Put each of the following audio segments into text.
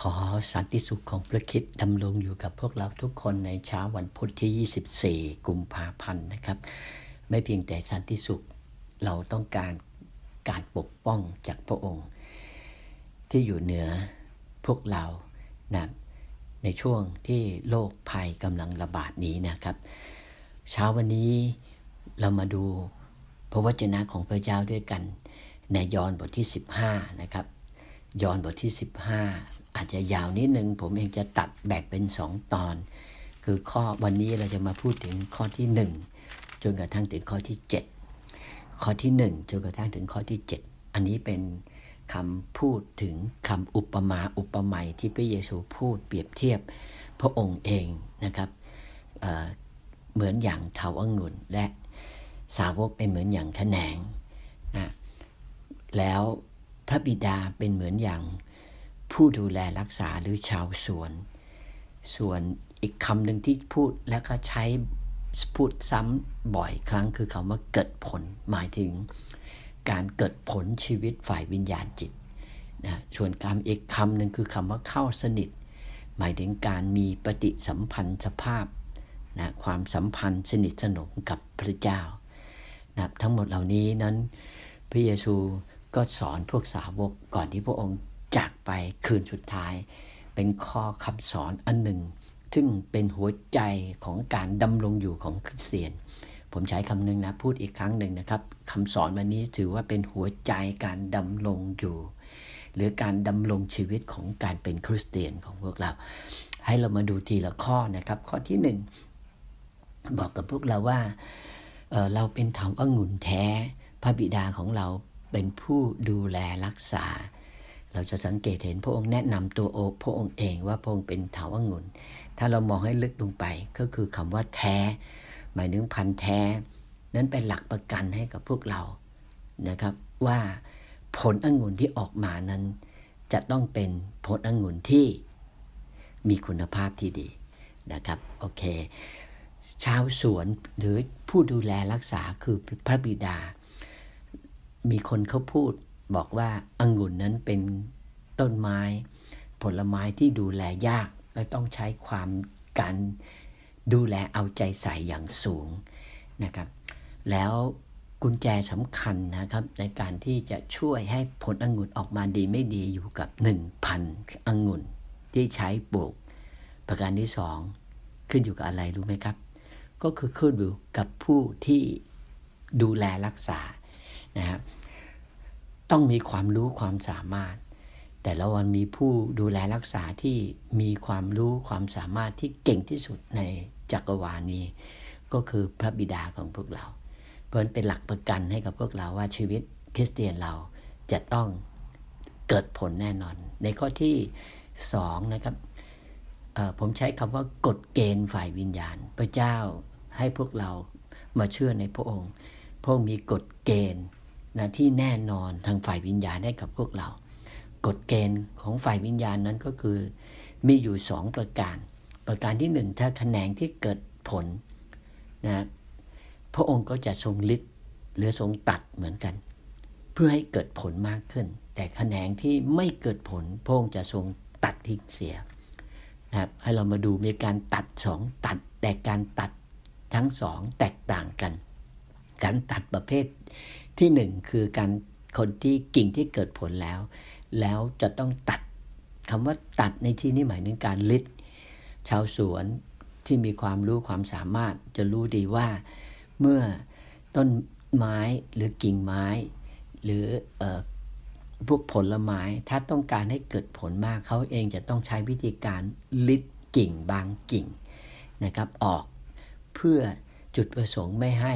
ขอสันติสุขของพระคิดดำรงอยู่กับพวกเราทุกคนในเช้าวันพุธที่ 24 กุมภาพันธ์นะครับ ไม่เพียงแต่สันติสุขเราต้องการการปกป้องจากพระองค์ ที่อยู่เหนือพวกเรานะในช่วงที่โรคภัยกำลังระบาดนี้นะครับ เช้าวันนี้เรามาดูพระวจนะของพระเจ้าด้วยกัน ในยอห์นบทที่ 15 นะครับยอห์นบทที่ 15 อาจจะยาวนิดนึง ผมเองจะตัดแบ่งเป็นสองตอน คือข้อวันนี้เราจะมาพูดถึงข้อที่ 1 จนกระทั่งถึงข้อที่ 7 ข้อที่ 1 จนกระทั่งถึงข้อที่ 7 อันนี้เป็นคำพูดถึงคำอุปมาอุปไมยที่พระเยซูพูดเปรียบเทียบพระองค์เองนะครับเเหมือนอย่างเถาองุ่นและสาวกเป็นเหมือนอย่างแขนงนะแล้วพระบิดาเป็นเหมือนอย่าง ผู้ดูแลรักษาหรือชาวสวน ส่วนอีกคำหนึ่งที่พูดแล้วก็ใช้พูดซ้ำบ่อยครั้งคือคำว่าเกิดผล หมายถึงการเกิดผลชีวิตฝ่ายวิญญาณจิตนะส่วนคำอีกคำหนึ่งคือคำว่าเข้าสนิท หมายถึงการมีปฏิสัมพันธ์สภาพนะความสัมพันธ์สนิทสนมกับพระเจ้านะทั้งหมดเหล่านี้นั้นพระเยซูก็สอนพวกสาวกก่อนที่พระองค์ จากไปคืนสุดท้าย เป็นข้อคำสอนอันหนึ่ง ซึ่งเป็นหัวใจของการดำรงอยู่ของคริสเตียน ผมใช้คำหนึ่งนะพูดอีกครั้งหนึ่งนะครับคำสอนวันนี้ถือว่าเป็นหัวใจการดำรงอยู่ หรือการดำรงชีวิตของการเป็นคริสเตียนของพวกเรา ให้เรามาดูทีละข้อนะครับ ข้อที่หนึ่งบอกกับพวกเราว่าเเราเป็นเถาองุ่นแท้ พระบิดาของเราเป็นผู้ดูแลรักษา เราจะสังเกตเห็นพระองค์แนะนำตัวโอพระองค์เองว่าพระองค์เป็นเถาวังุ่นถ้าเรามองให้ลึกลงไปก็คือคำว่าแท้ หมายถึงพันแท้ นั้นเป็นหลักประกันให้กับพวกเรานะครับ ว่าผลองุ่นที่ออกมานั้น จะต้องเป็นผลองุ่นที่มีคุณภาพที่ดีนะครับโอเค ชาวสวนหรือผู้ดูแลรักษาคือพระบิดา มีคนเขาพูด บอกว่าองุ่นนั้นเป็นต้นไม้ ผลไม้ที่ดูแลยาก และต้องใช้ความการดูแลเอาใจใส่อย่างสูงนะครับ แล้วกุญแจสำคัญนะครับ ในการที่จะช่วยให้ผลองุ่นออกมาดีไม่ดีอยู่กับ 1,000องุ่นที่ใช้ปลูก ประการที่สองขึ้นอยู่กับอะไรรู้ไหมครับ ก็คือขึ้นอยู่กับผู้ที่ดูแลรักษานะครับ ต้องมีความรู้ความสามารถ แต่ละวันมีผู้ดูแลรักษาที่มีความรู้ความสามารถที่เก่งที่สุดในจักรวาลนี้ ก็คือพระบิดาของพวกเรา เพราะนั้นเป็นหลักประกันให้กับพวกเราว่าชีวิตคริสเตียนเราจะต้องเกิดผลแน่นอน ในข้อที่สองนะครับผมใช้คำว่ากฎเกณฑ์ฝ่ายวิญญาณ พระเจ้าให้พวกเรามาเชื่อในพระองค์ พระองค์มีกฎเกณฑ์ นะที่แน่นอนทางฝ่ายวิญญาณให้กับพวกเรา กฎเกณฑ์ของฝ่ายวิญญาณนั้นก็คือ มีอยู่สองประการ ประการที่หนึ่งถ้าแขนที่เกิดผลนะพระองค์ก็จะทรงฤทธิ์หรือทรงตัดเหมือนกัน เพื่อให้เกิดผลมากขึ้น แต่แขนที่ไม่เกิดผล พระองค์จะทรงตัดทิ้งเสียนะครับให้เรามาดูมีการตัดสองตัด แต่การตัดทั้งสองแตกต่างกัน การตัดประเภท ที่หนึ่งคือการคนที่กิ่งที่เกิดผลแล้ว แล้วจะต้องตัดคำว่าตัดในที่นี้หมายถึงการลิดชาวสวนที่มีความรู้ความสามารถจะรู้ดีว่า เมื่อต้นไม้หรือกิ่งไม้ หรืออพวกผลไม้ถ้าต้องการให้เกิดผลมากเขาเองจะต้องใช้วิธีการลิดกิ่งบางกิ่งนะครับออก เพื่อ จุดประสงค์ไม่ให้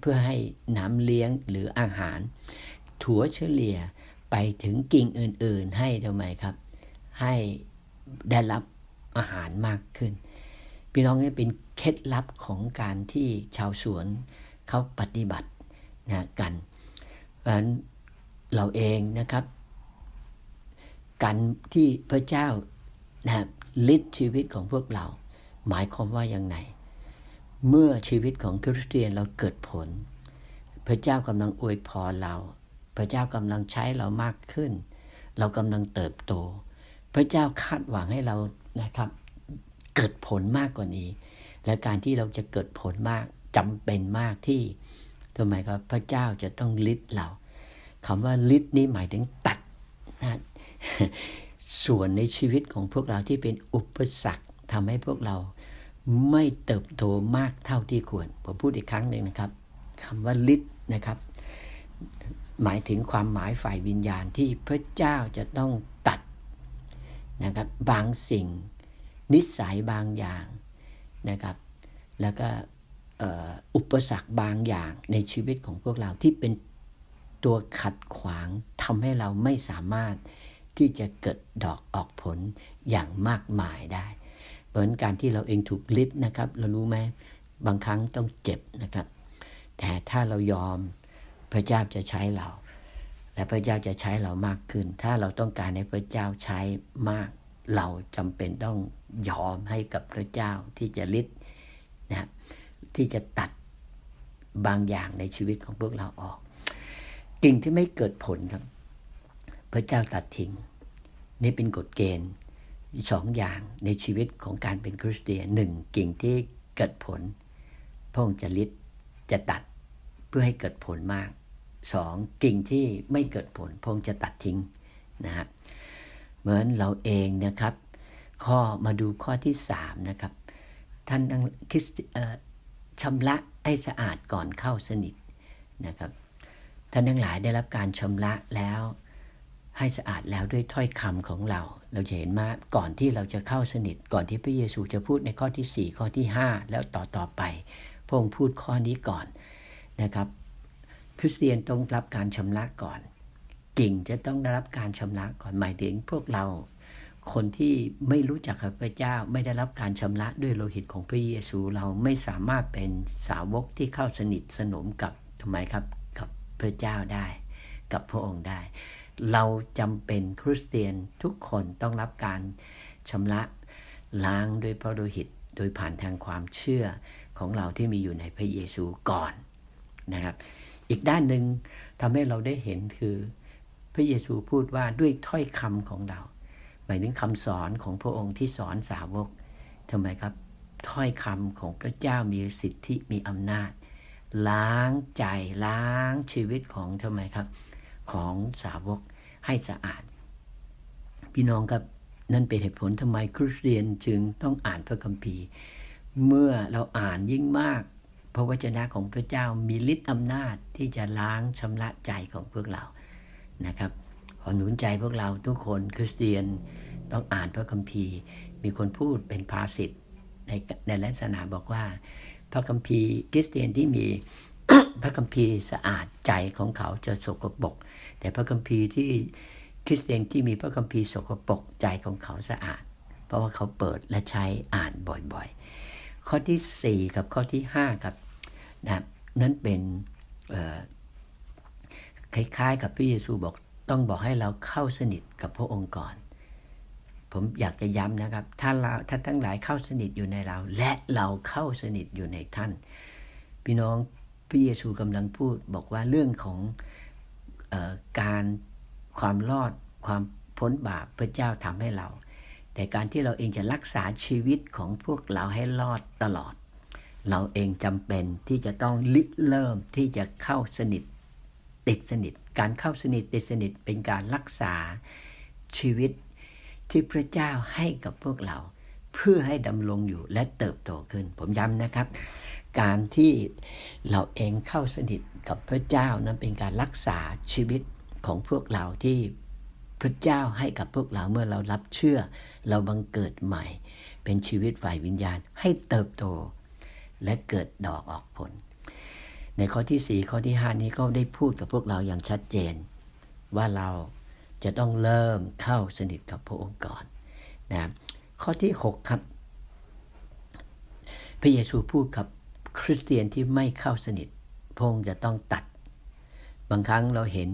เพื่อให้น้ำเลี้ยงหรืออาหาร ถั่วเฉลี่ยไปถึงกิ่งอื่น ๆ ให้ทำไมครับ ให้ได้รับอาหารมากขึ้น พี่น้องนี่เป็นเคล็ดลับของการที่ชาวสวนเขาปฏิบัตินะกันเพราะฉะนั้นเราเองนะครับ การที่พระเจ้านะลิดชีวิตของพวกเรา หมายความว่าอย่างไร เมื่อชีวิตของคริสเตียนเราเกิดผล พระเจ้ากำลังอวยพรเรา พระเจ้ากำลังใช้เรามากขึ้น เรากำลังเติบโต พระเจ้าคาดหวังให้เรานะครับ เกิดผลมากกว่านี้ และการที่เราจะเกิดผลมากจำเป็นมากที่ทำไมครับพระเจ้าจะต้องลิดเราคำว่าลิดนี้หมายถึงตัดนะส่วนในชีวิตของพวกเราที่เป็นอุปสรรคทำให้พวกเรา ไม่เติบโตมากเท่าที่ควร ผมพูดอีกครั้งหนึ่งนะครับคำว่าลิดนะครับ หมายถึงความหมายฝ่ายวิญญาณที่พระเจ้าจะต้องตัดนะครับบางสิ่ง นิสัยบางอย่างนะครับ แล้วก็อุปสรรคบางอย่างในชีวิตของพวกเราที่เป็นตัวขัดขวางทำให้เราไม่สามารถที่จะเกิดดอกออกผลอย่างมากมายได้ เหมือนการที่เราเองถูกลิดนะครับ เรารู้ไหมบางครั้งต้องเจ็บนะครับ แต่ถ้าเรายอมพระเจ้าจะใช้เรา และพระเจ้าจะใช้เรามากขึ้น ถ้าเราต้องการให้พระเจ้าใช้มาก เราจำเป็นต้องยอมให้กับพระเจ้าที่จะลิดนะที่จะตัดบางอย่างในชีวิตของพวกเราออกกิ่งที่ไม่เกิดผลครับ พระเจ้าตัดทิ้งนี่เป็นกฎเกณฑ์ สองอย่างในชีวิตของการเป็นคริสเตียนหนึ่งกิ่งที่เกิดผลพระองค์จะลิดจะตัดเพื่อให้เกิดผลมากสองกิ่งที่ไม่เกิดผลพระองค์จะตัดทิ้งนะฮะเหมือนเราเองนะครับ ข้อมาดูข้อที่สามนะครับ ท่านคริสชำระให้สะอาดก่อนเข้าสนิทนะครับท่านทั้งหลายได้รับการชำระแล้วให้สะอาดแล้วด้วยถ้อยคำของเรา เราจะเห็นมาก่อนที่เราจะเข้าสนิท ก่อนที่พระเยซูจะพูดในข้อที่ 4 ข้อที่ 5 แล้วต่อต่อไป พระองค์พูดข้อนี้ก่อนนะครับ คริสเตียนต้องรับการชำระก่อนกิ่งจะต้องได้รับการชำระก่อนหมายถึงพวกเรา คนที่ไม่รู้จักพระเจ้าไม่ได้รับการชำระด้วยโลหิตของพระเยซูเราไม่สามารถเป็นสาวกที่เข้าสนิทสนมกับทำไมครับกับพระเจ้าได้ กับพระองค์ได้ เราจำเป็นคริสเตียนทุกคนต้องรับการชำระล้างด้วยพระโลหิต โดยผ่านทางความเชื่อของเราที่มีอยู่ในพระเยซูก่อนนะครับ อีกด้านหนึ่งทำให้เราได้เห็นคือพระเยซูพูดว่าด้วยถ้อยคำของเรา หมายถึงคำสอนของพระองค์ที่สอนสาวกทำไมครับถ้อยคำของพระเจ้ามีสิทธิมีอำนาจ ล้างใจล้างชีวิตของทำไมครับ ของสาวกให้สะอาด พี่น้องครับนั่นเป็นเหตุผลทำไมคริสเตียนจึงต้องอ่านพระคัมภีร์ เมื่อเราอ่านยิ่งมากพระวจนะของพระเจ้ามีฤทธิ์อำนาจที่จะล้างชำระใจของพวกเรานะครับขอหนุนใจพวกเราทุกคนคริสเตียนต้องอ่านพระคัมภีร์ มีคนพูดเป็นภาษิตในในลักษณะบอกว่า พระคัมภีร์คริสเตียนที่มี พระคัมภีร์สะอาดใจของเขาจะสกปรกแต่พระคัมภีร์ที่คริสเตียนที่มีพระคัมภีร์สกปรกใจของเขาสะอาด เพราะว่าเขาเปิดและใช้อ่านบ่อยๆ ข้อที่ 4 กับข้อที่ 5 ครับนะนั้นเป็นคล้ายๆ กับพระเยซูบอกต้องบอกให้เราเข้าสนิทกับพระองค์ก่อน ผมอยากจะย้ำนะครับถ้าเราถ้าทั้งหลายเข้าสนิทอยู่ในเรา และเราเข้าสนิทอยู่ในท่าน พี่น้อง พระเยซูกำลังพูดบอกว่าเรื่องของออการความรอดความพ้นบาปพระเจ้าทำให้เรา แต่การที่เราเองจะรักษาชีวิตของพวกเราให้รอดตลอด เราเองจำเป็นที่จะต้องลิเริ่มที่จะเข้าสนิทติดสนิท การเข้าสนิทติดสนิทเป็นการรักษาชีวิตที่พระเจ้าให้กับพวกเรา เพื่อให้ดำรงอยู่และเติบโตขึ้น ผมย้ำนะครับ การที่เราเองเข้าสนิทกับพระเจ้านั้นเป็นการรักษาชีวิตของพวกเราที่พระเจ้าให้กับพวกเราเมื่อเรารับเชื่อ เราบังเกิดใหม่ เป็นชีวิตฝ่ายวิญญาณให้เติบโต และเกิดดอกออกผล ในข้อที่ 4 ข้อที่ 5 นี้ก็ได้พูดกับพวกเราอย่างชัดเจน ว่าเราจะต้องเริ่มเข้าสนิทกับพระองค์ก่อนนะข้อที่ 6 ครับ พระเยซูพูดกับ ริสเตียนที่ไม่เข้าสนิทพงค์จะต้องตัด บางครั้งเราเห็น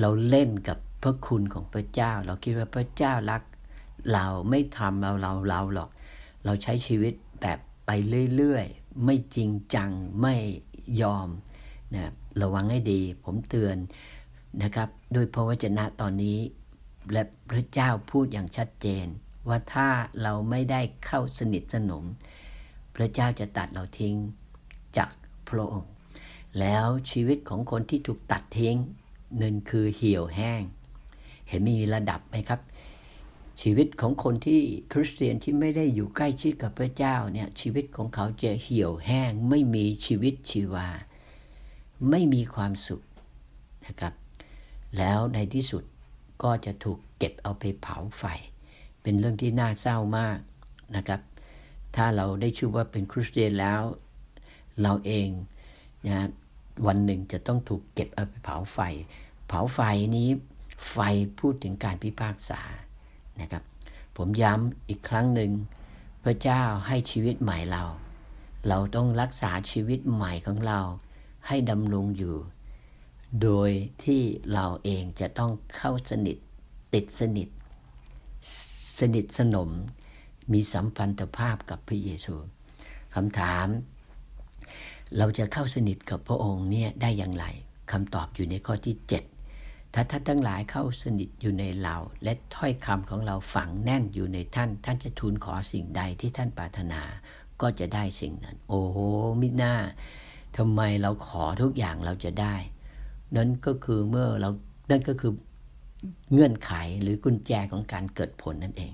เราเล่นกับพระคุณของพระเจ้า เราคิดว่าพระเจ้ารัก เราไม่ทำเราเราเราหรอก เราใช้ชีวิตแบบไปเรื่อยไม่จริงจังไม่ยอมนะระวังให้ดีผมเตือนนะครับด้วยพระวจนะตอนนี้ และพระเจ้าพูดอย่างชัดเจน ว่าถ้าเราไม่ได้เข้าสนิทสนม พระเจ้าจะตัดเราทิ้ง จากพระองค์ แล้วชีวิตของคนที่ถูกตัดทิ้งนั่นคือเหี่ยวแห้ง เห็นมีระดับไหมครับ ชีวิตของคนที่คริสเตียนที่ไม่ได้อยู่ใกล้ชิดกับพระเจ้าเนี่ยชีวิตของเขาจะเหี่ยวแห้ง ไม่มีชีวิตชีวา ไม่มีความสุขนะครับ แล้วในที่สุดก็จะถูกเก็บเอาไปเผาไฟ เป็นเรื่องที่น่าเศร้ามากนะครับ ถ้าเราได้ชื่อว่าเป็นคริสเตียนแล้ว เราเองนะวันหนึ่งจะต้องถูกเก็บเอาไปเผาไฟ เผาไฟนี้ไฟพูดถึงการพิพากษานะครับ ผมย้ำอีกครั้งหนึ่ง พระเจ้าให้ชีวิตใหม่เรา เราต้องรักษาชีวิตใหม่ของเราให้ดำรงอยู่ โดยที่เราเองจะต้องเข้าสนิทติดสนิท สนิทสนมมีสัมพันธภาพกับพระเยซูคำถาม เราจะเข้าสนิทกับพระองค์เนี่ยได้อย่างไรคำตอบอยู่ในข้อที่ 7 ถ้าท่านทั้งหลายเข้าสนิทอยู่ในเรา และถ้อยคำของเราฝังแน่นอยู่ในท่าน ท่านจะทูลขอสิ่งใดที่ท่านปรารถนา ก็จะได้สิ่งนั้น โอ้โหมิน่าทำไมเราขอทุกอย่างเราจะได้ นั่นก็คือเมื่อเรานั่นก็คือเงื่อนไขหรือกุญแจของการเกิดผลนั่นเอง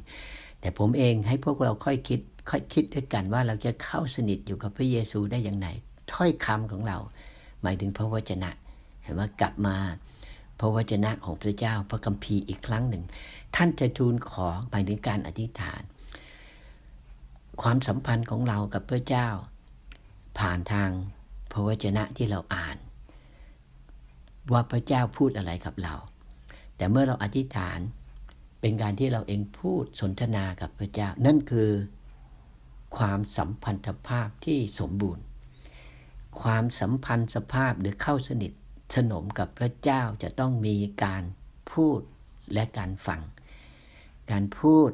แต่ผมเองให้พวกเราค่อยคิด ค่อยคิดด้วยกันว่าเราจะเข้าสนิทอยู่กับพระเยซูได้อย่างไร ถ้อยคำของเรา หมายถึงพระวจนะ เห็นว่ากลับมาพระวจนะของพระเจ้าพระคัมภีร์อีกครั้งหนึ่ง ท่านจะทูลขอหมายถึงการอธิษฐาน ความสัมพันธ์ของเรากับพระเจ้า ผ่านทางพระวจนะที่เราอ่าน ว่าพระเจ้าพูดอะไรกับเรา แต่เมื่อเราอธิษฐานเป็นการที่เราเองพูดสนทนากับพระเจ้า นั่นคือความสัมพันธภาพที่สมบูรณ์ ความสัมพันธ์สภาพหรือเข้าสนิทสนมกับพระเจ้าจะต้องมีการพูดและการฟัง การพูด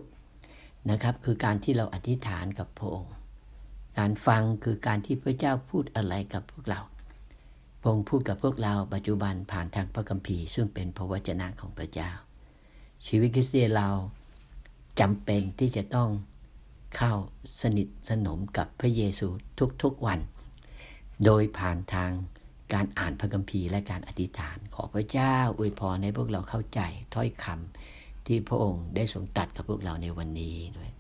นะครับคือการที่เราอธิษฐานกับพระองค์ การฟังคือการที่พระเจ้าพูดอะไรกับพวกเรา พระองค์พูดกับพวกเราปัจจุบันผ่านทางพระคัมภีร์ซึ่งเป็นพระวจนะของพระเจ้า ชีวิตคริสเตียนเราจำเป็นที่จะต้องเข้าสนิทสนมกับพระเยซูทุกๆวัน โดยผ่านทางการอ่านพระคัมภีร์และการอธิษฐาน ขอพระเจ้าอวยพรให้พวกเราเข้าใจถ้อยคำที่พระองค์ได้ทรงตัดกับพวกเราในวันนี้ด้วย